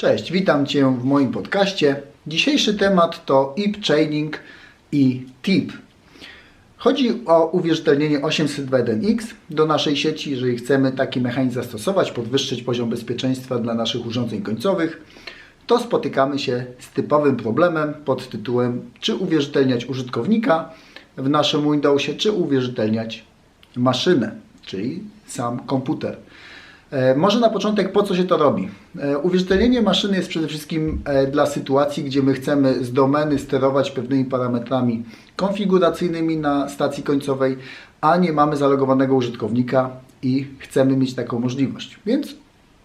Cześć, witam Cię w moim podcaście. Dzisiejszy temat to IP Chaining i TIP. Chodzi o uwierzytelnienie 802.1x do naszej sieci, jeżeli chcemy taki mechanizm zastosować, podwyższyć poziom bezpieczeństwa dla naszych urządzeń końcowych, to spotykamy się z typowym problemem pod tytułem czy uwierzytelniać użytkownika w naszym Windowsie, czy uwierzytelniać maszynę, czyli sam komputer. E, Może na początek, po co się to robi? E, Uwierzytelnienie maszyny jest przede wszystkim e, dla sytuacji, gdzie my chcemy z domeny sterować pewnymi parametrami konfiguracyjnymi na stacji końcowej, a nie mamy zalogowanego użytkownika i chcemy mieć taką możliwość. Więc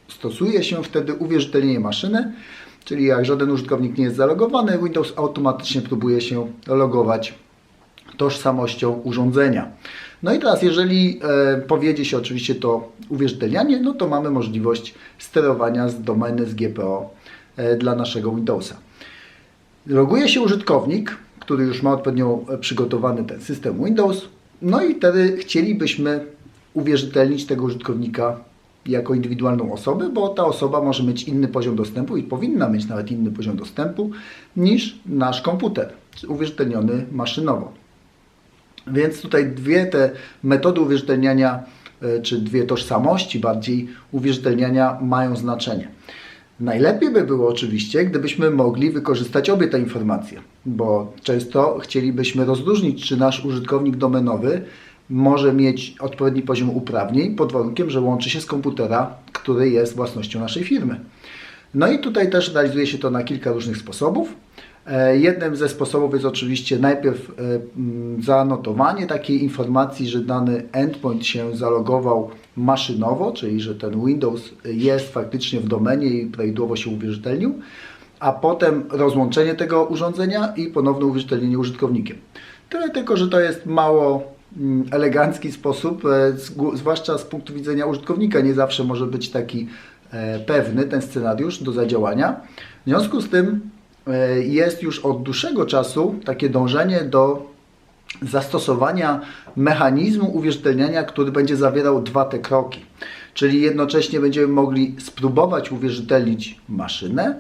stosuje się wtedy uwierzytelnienie maszyny, czyli jak żaden użytkownik nie jest zalogowany, Windows automatycznie próbuje się logować tożsamością urządzenia. No i teraz, jeżeli e, powiedzie się oczywiście to uwierzytelnianie, no to mamy możliwość sterowania z domeny z GPO e, dla naszego Windowsa. Loguje się użytkownik, który już ma odpowiednio e, przygotowany ten system Windows, no i wtedy chcielibyśmy uwierzytelnić tego użytkownika jako indywidualną osobę, bo ta osoba może mieć inny poziom dostępu i powinna mieć nawet inny poziom dostępu niż nasz komputer, uwierzytelniony maszynowo. Więc tutaj dwie te metody uwierzytelniania, e, czy dwie tożsamości bardziej uwierzytelniania mają znaczenie. Najlepiej by było oczywiście, gdybyśmy mogli wykorzystać obie te informacje, bo często chcielibyśmy rozróżnić, czy nasz użytkownik domenowy może mieć odpowiedni poziom uprawnień pod warunkiem, że łączy się z komputera, który jest własnością naszej firmy. No i tutaj też realizuje się to na kilka różnych sposobów. E, Jednym ze sposobów jest oczywiście najpierw e, zanotowanie takiej informacji, że dany endpoint się zalogował maszynowo, czyli że ten Windows jest faktycznie w domenie i prawidłowo się uwierzytelnił, a potem rozłączenie tego urządzenia i ponowne uwierzytelnienie użytkownikiem. Tyle tylko, że to jest mało elegancki sposób, e, zwłaszcza z punktu widzenia użytkownika. Nie zawsze może być taki pewny ten scenariusz do zadziałania. W związku z tym jest już od dłuższego czasu takie dążenie do zastosowania mechanizmu uwierzytelniania, który będzie zawierał dwa te kroki. Czyli jednocześnie będziemy mogli spróbować uwierzytelnić maszynę,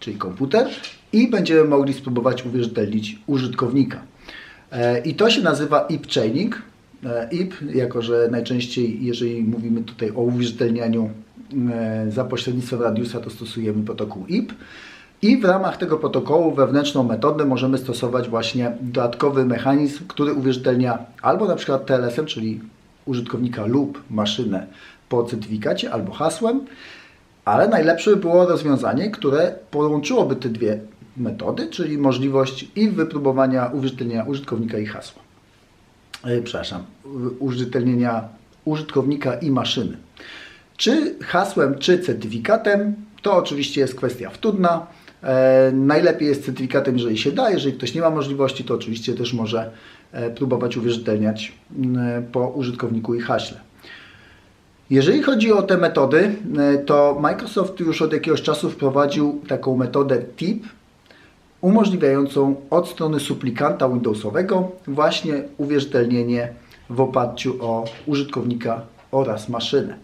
czyli komputer, i będziemy mogli spróbować uwierzytelnić użytkownika. E, I to się nazywa IP chaining. E, IP, jako że najczęściej, jeżeli mówimy tutaj o uwierzytelnianiu e, za pośrednictwem radiusa, to stosujemy protokół IP. I w ramach tego protokołu wewnętrzną metodę możemy stosować właśnie dodatkowy mechanizm, który uwierzytelnia albo na przykład TLS-em, czyli użytkownika lub maszynę po certyfikacie albo hasłem, ale najlepsze by było rozwiązanie, które połączyłoby te dwie metody, czyli możliwość i wypróbowania uwierzytelnienia użytkownika i hasła. E, Przepraszam, uwierzytelnienia użytkownika i maszyny. Czy hasłem, czy certyfikatem, to oczywiście jest kwestia wtórna. E, najlepiej jest certyfikatem, jeżeli się da. Jeżeli ktoś nie ma możliwości, to oczywiście też może e, próbować uwierzytelniać m, po użytkowniku i haśle. Jeżeli chodzi o te metody, e, to Microsoft już od jakiegoś czasu wprowadził taką metodę TIP, umożliwiającą od strony suplikanta Windowsowego właśnie uwierzytelnienie w oparciu o użytkownika oraz maszynę.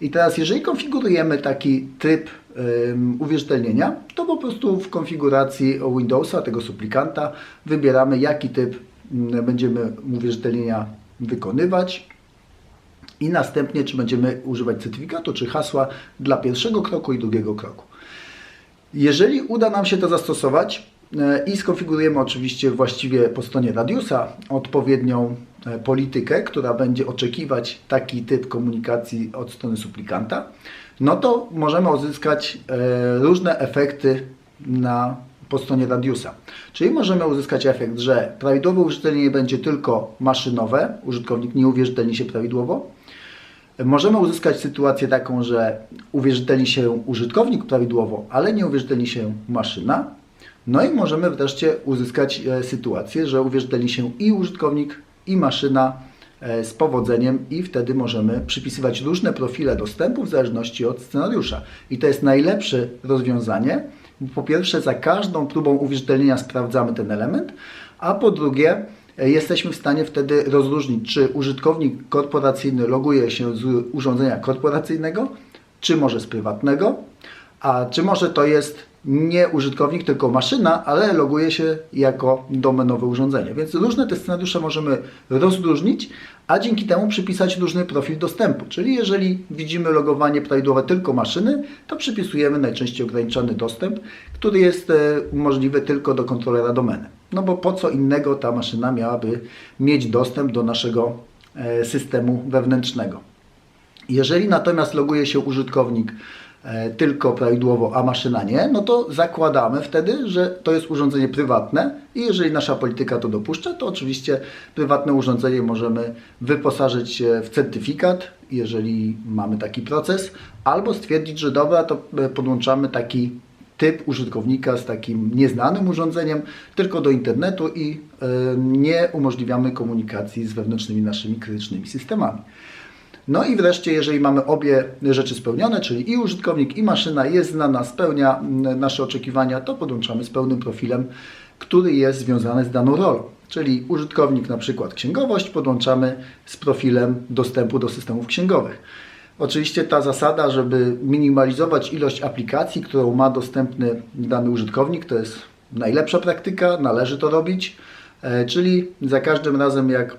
I teraz, jeżeli konfigurujemy taki tryb uwierzytelnienia, to po prostu w konfiguracji Windowsa, tego suplikanta, wybieramy, jaki typ ym, będziemy uwierzytelnienia wykonywać i następnie, czy będziemy używać certyfikatu, czy hasła dla pierwszego kroku i drugiego kroku. Jeżeli uda nam się to zastosować i skonfigurujemy oczywiście właściwie po stronie radiusa odpowiednią e, politykę, która będzie oczekiwać taki typ komunikacji od strony suplikanta, no to możemy uzyskać e, różne efekty na, po stronie radiusa. Czyli możemy uzyskać efekt, że prawidłowe uwierzytelnienie będzie tylko maszynowe, użytkownik nie uwierzytelni się prawidłowo, Możemy uzyskać sytuację taką, że uwierzytelni się użytkownik prawidłowo, ale nie uwierzytelni się maszyna. No i możemy wreszcie uzyskać e, sytuację, że uwierzytelni się i użytkownik, i maszyna e, z powodzeniem i wtedy możemy przypisywać różne profile dostępu w zależności od scenariusza. I to jest najlepsze rozwiązanie. Po pierwsze, za każdą próbą uwierzytelnienia sprawdzamy ten element, a po drugie, e, jesteśmy w stanie wtedy rozróżnić, czy użytkownik korporacyjny loguje się z urządzenia korporacyjnego, czy może z prywatnego, A czy może to jest nie użytkownik, tylko maszyna, ale loguje się jako domenowe urządzenie. Więc różne te scenariusze możemy rozróżnić, a dzięki temu przypisać różny profil dostępu. Czyli jeżeli widzimy logowanie prawidłowe tylko maszyny, to przypisujemy najczęściej ograniczony dostęp, który jest e, możliwy tylko do kontrolera domeny. No bo po co innego ta maszyna miałaby mieć dostęp do naszego e, systemu wewnętrznego. Jeżeli natomiast loguje się użytkownik tylko prawidłowo, a maszyna nie, no to zakładamy wtedy, że to jest urządzenie prywatne i jeżeli nasza polityka to dopuszcza, to oczywiście prywatne urządzenie możemy wyposażyć w certyfikat, jeżeli mamy taki proces, albo stwierdzić, że dobra, to e, podłączamy taki typ użytkownika z takim nieznanym urządzeniem tylko do internetu i nie umożliwiamy komunikacji z wewnętrznymi naszymi krytycznymi systemami. No i wreszcie, jeżeli mamy obie rzeczy spełnione, czyli i użytkownik, i maszyna jest znana, spełnia nasze oczekiwania, to podłączamy z pełnym profilem, który jest związany z daną rolą. Czyli użytkownik, na przykład księgowość, podłączamy z profilem dostępu do systemów księgowych. Oczywiście ta zasada, żeby minimalizować ilość aplikacji, którą ma dostępny dany użytkownik, to jest najlepsza praktyka, należy to robić. E, czyli za każdym razem, jak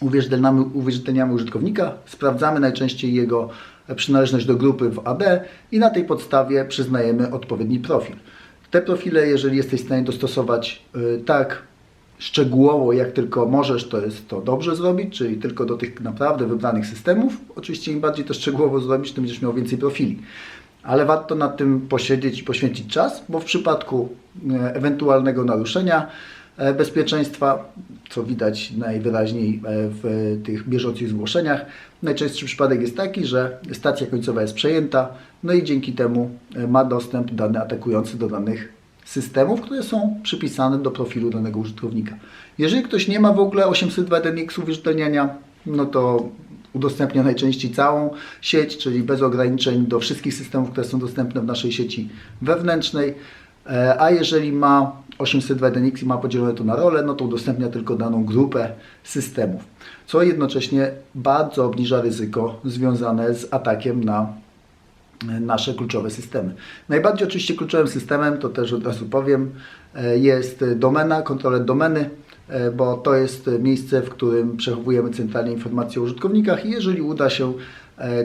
uwierzytelniamy, uwierzytelniamy użytkownika, sprawdzamy najczęściej jego przynależność do grupy w AD i na tej podstawie przyznajemy odpowiedni profil. Te profile, jeżeli jesteś w stanie dostosować y, tak szczegółowo, jak tylko możesz, to jest to dobrze zrobić, czyli tylko do tych naprawdę wybranych systemów. Oczywiście im bardziej to szczegółowo zrobić, tym będziesz miał więcej profili. Ale warto nad tym posiedzieć i poświęcić czas, bo w przypadku e, ewentualnego naruszenia bezpieczeństwa, co widać najwyraźniej e, w tych bieżących zgłoszeniach, najczęstszy przypadek jest taki, że stacja końcowa jest przejęta, no i dzięki temu ma dostęp dany atakujący do danych systemów, które są przypisane do profilu danego użytkownika. Jeżeli ktoś nie ma w ogóle 802.1x uwierzytelniania, no to udostępnia najczęściej całą sieć, czyli bez ograniczeń do wszystkich systemów, które są dostępne w naszej sieci wewnętrznej. E, a jeżeli ma 802.1x i ma podzielone to na role, no to udostępnia tylko daną grupę systemów, co jednocześnie bardzo obniża ryzyko związane z atakiem na nasze kluczowe systemy. Najbardziej oczywiście kluczowym systemem, to też od razu powiem, e, jest domena, kontroler domeny, e, bo to jest miejsce, w którym przechowujemy centralnie informacje o użytkownikach i jeżeli uda się e,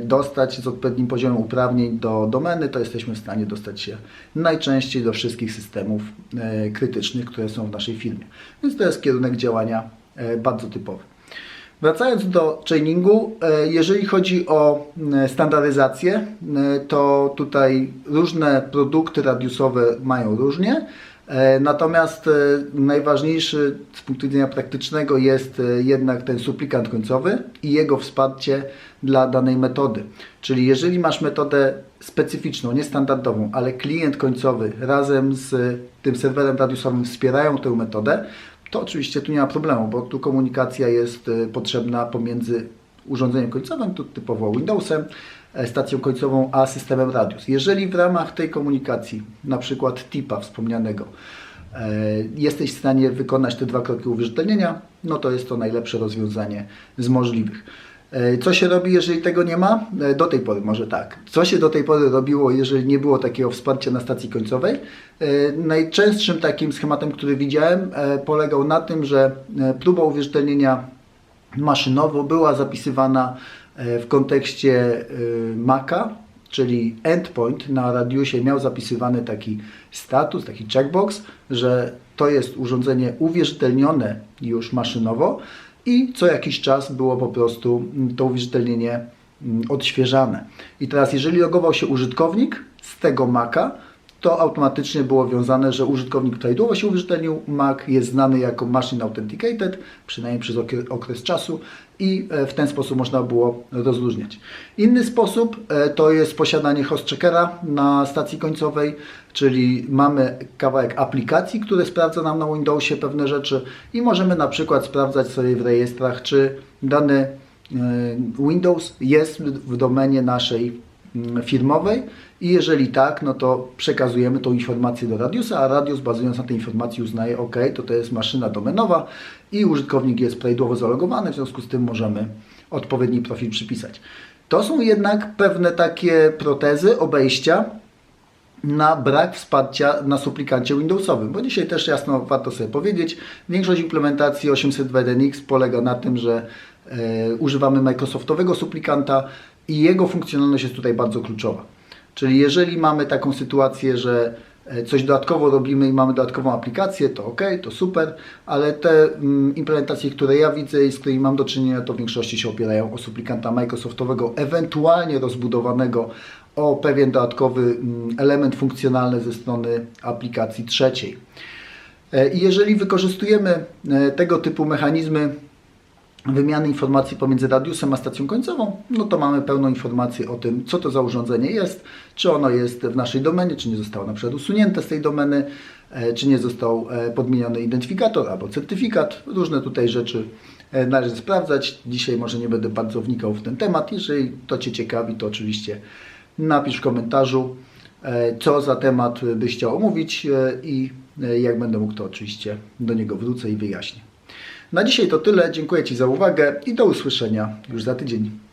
dostać z odpowiednim poziomem uprawnień do domeny, to jesteśmy w stanie dostać się najczęściej do wszystkich systemów krytycznych, które są w naszej firmie. Więc to jest kierunek działania bardzo typowy. Wracając do trainingu, e, jeżeli chodzi o e, standaryzację, e, to tutaj różne produkty radiusowe mają różnie. Natomiast najważniejszy z punktu widzenia praktycznego jest jednak ten suplikant końcowy i jego wsparcie dla danej metody. Czyli jeżeli masz metodę specyficzną, niestandardową, ale klient końcowy razem z tym serwerem radiusowym wspierają tę metodę, to oczywiście tu nie ma problemu, bo tu komunikacja jest e, potrzebna pomiędzy urządzeniem końcowym, tu typowo Windowsem, e, stacją końcową, a systemem Radius. Jeżeli w ramach tej komunikacji, na przykład TIPA wspomnianego, e, jesteś w stanie wykonać te dwa kroki uwierzytelnienia, no to jest to najlepsze rozwiązanie z możliwych. E, co się robi, jeżeli tego nie ma? Do tej pory może tak. Co się do tej pory robiło, jeżeli nie było takiego wsparcia na stacji końcowej? Najczęstszym takim schematem, który widziałem, polegał na tym, że próba uwierzytelnienia maszynowo była zapisywana w kontekście Maca, czyli endpoint na radiusie miał zapisywany taki status, taki checkbox, że to jest urządzenie uwierzytelnione już maszynowo, i co jakiś czas było po prostu to uwierzytelnienie mm, odświeżane. I teraz, jeżeli logował się użytkownik z tego Maca, to automatycznie było wiązane, że użytkownik prawidłowo się uwierzytelnił, Mac jest znany jako Machine Authenticated, przynajmniej przez okres czasu i e, w ten sposób można było rozróżniać. Inny sposób e, to jest posiadanie host checkera na stacji końcowej, czyli mamy kawałek aplikacji, który sprawdza nam na Windowsie pewne rzeczy i możemy na przykład sprawdzać sobie w rejestrach, czy dany e, Windows jest w domenie naszej firmowej i jeżeli tak, no to przekazujemy tą informację do Radiusa, a Radius bazując na tej informacji uznaje, ok, to to jest maszyna domenowa i użytkownik jest prawidłowo zalogowany, w związku z tym możemy odpowiedni profil przypisać. To są jednak pewne takie protezy, obejścia, na brak wsparcia na suplikancie Windowsowym, bo dzisiaj też jasno warto sobie powiedzieć, większość implementacji 802.1x polega na tym, że e, używamy Microsoftowego suplikanta i jego funkcjonalność jest tutaj bardzo kluczowa. Czyli jeżeli mamy taką sytuację, że e, coś dodatkowo robimy i mamy dodatkową aplikację, to ok, to super, ale te mm, implementacje, które ja widzę i z którymi mam do czynienia, to w większości się opierają o suplikanta Microsoftowego, ewentualnie rozbudowanego o pewien dodatkowy mm, element funkcjonalny ze strony aplikacji trzeciej. E, I jeżeli wykorzystujemy e, tego typu mechanizmy wymiany informacji pomiędzy radiusem a stacją końcową, no to mamy pełną informację o tym, co to za urządzenie jest, czy ono jest w naszej domenie, czy nie zostało na przykład usunięte z tej domeny, e, czy nie został e, podmieniony identyfikator albo certyfikat. Różne tutaj rzeczy e, należy sprawdzać. Dzisiaj może nie będę bardzo wnikał w ten temat. Jeżeli to Cię ciekawi, to oczywiście napisz w komentarzu, co za temat byś chciał omówić i jak będę mógł, to oczywiście do niego wrócę i wyjaśnię. Na dzisiaj to tyle. Dziękuję Ci za uwagę i do usłyszenia już za tydzień.